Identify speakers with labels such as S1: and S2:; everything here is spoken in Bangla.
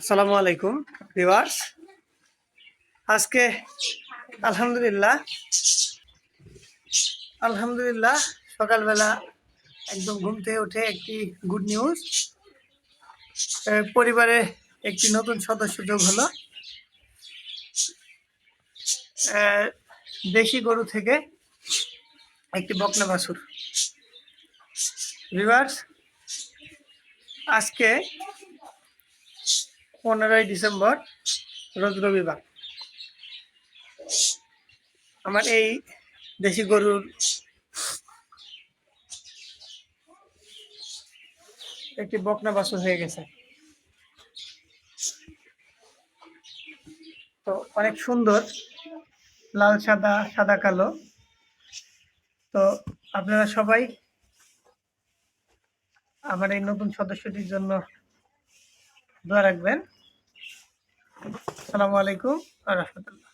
S1: আসসালামু আলাইকুম, ভিউয়ার্স। আজকে আলহামদুলিল্লাহ আলহামদুলিল্লাহ সকালবেলা একদম ঘুম থেকে উঠে একটি গুড নিউজ পরিবারে একটি নতুন সদস্য যোগ হলো। দেশি গরু থেকে একটি বকনা বাছুর। ভিউয়ার্স, আজকে পনেরোই ডিসেম্বর, রোজ রবিবার। আমার এই দেশি গরুর একটি বকনা বাছুর হয়ে গেছে। তো অনেক সুন্দর, লাল সাদা সাদা কালো। তো আপনারা সবাই আমার এই নতুন সদস্যটির জন্য দোয়া রাখবেন। আসসালামু আলাইকুম রহমতুল্লাহ।